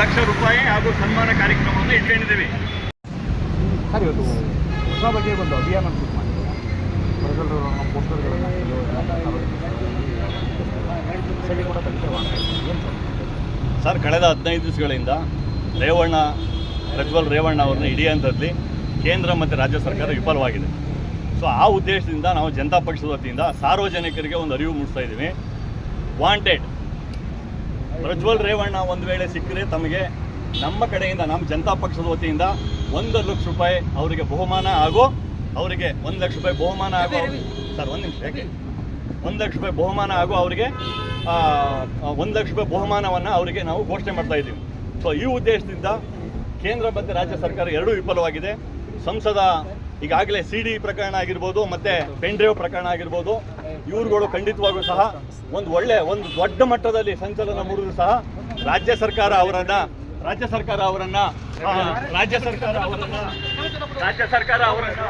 ಲಕ್ಷ ರೂಪಾಯಿ ಹಾಗೂ ಸನ್ಮಾನ ಕಾರ್ಯಕ್ರಮವನ್ನು ಇಟ್ಕೊಂಡಿದ್ದೀವಿ ಸರ್ ಇವತ್ತು ಹೊಸ ಬಗ್ಗೆ ಒಂದು ಅಭಿಯಾನ ಶುರು ಮಾಡಿದ್ದೀರಾ ಪ್ರಜೆಗಳು ನಮ್ಮ ಪೋಸ್ಟರ್ಗಳನ್ನು ಸರಿ ಕಳೆದ ಹದಿನೈದು ದಿವಸಗಳಿಂದ ರೇವಣ್ಣ ಪ್ರಜ್ವಲ್ ರೇವಣ್ಣ ಅವ್ರನ್ನ ಹಿಡಿಯುವಂಥದ್ದಲ್ಲಿ ಕೇಂದ್ರ ಮತ್ತು ರಾಜ್ಯ ಸರ್ಕಾರ ವಿಫಲವಾಗಿದೆ. ಸೊ ಆ ಉದ್ದೇಶದಿಂದ ನಾವು ಜನತಾ ಪಕ್ಷದ ವತಿಯಿಂದ ಸಾರ್ವಜನಿಕರಿಗೆ ಒಂದು ಅರಿವು ಮೂಡಿಸ್ತಾ ಇದ್ದೀವಿ. ವಾಂಟೆಡ್ ಪ್ರಜ್ವಲ್ ರೇವಣ್ಣ ಒಂದು ವೇಳೆ ಸಿಕ್ಕರೆ ತಮಗೆ ನಮ್ಮ ಕಡೆಯಿಂದ ನಮ್ಮ ಜನತಾ ಪಕ್ಷದ ವತಿಯಿಂದ ಒಂದು ಲಕ್ಷ ರೂಪಾಯಿ ಅವರಿಗೆ ಬಹುಮಾನ ಹಾಗೂ ಅವರಿಗೆ ಒಂದು ಲಕ್ಷ ರೂಪಾಯಿ ಬಹುಮಾನ ಹಾಗೂ ಸರ್ ಒಂದು ನಿಮಿಷ ಯಾಕೆ? ಒಂದು ಲಕ್ಷ ರೂಪಾಯಿ ಬಹುಮಾನ ಹಾಗೂ ಅವರಿಗೆ ಒಂದು ಲಕ್ಷ ರೂಪಾಯಿ ಬಹುಮಾನವನ್ನು ಅವರಿಗೆ ನಾವು ಘೋಷಣೆ ಮಾಡ್ತಾ ಇದ್ದೀವಿ. ಸೊ ಈ ಉದ್ದೇಶದಿಂದ ಕೇಂದ್ರ ಮತ್ತು ರಾಜ್ಯ ಸರ್ಕಾರ ಎರಡೂ ವಿಫಲವಾಗಿದೆ. ಸಂಸದ ಈಗಾಗಲೇ ಸಿ ಡಿ ಪ್ರಕರಣ ಆಗಿರ್ಬೋದು ಮತ್ತೆ ಪೆನ್ ಡ್ರೈವ್ ಪ್ರಕರಣ ಆಗಿರ್ಬೋದು ಇವ್ರುಗಳು ಖಂಡಿತವಾಗೂ ಸಹ ಒಂದು ಒಳ್ಳೆ ಒಂದು ದೊಡ್ಡ ಮಟ್ಟದಲ್ಲಿ ಸಂಚಲನ ಮೂಡಿದ್ರು ಸಹ ರಾಜ್ಯ ಸರ್ಕಾರ ಅವರನ್ನ ರಾಜ್ಯ ಸರ್ಕಾರ ಅವರನ್ನ ರಾಜ್ಯ ಸರ್ಕಾರ ಅವರನ್ನ ರಾಜ್ಯ ಸರ್ಕಾರ ಅವರನ್ನ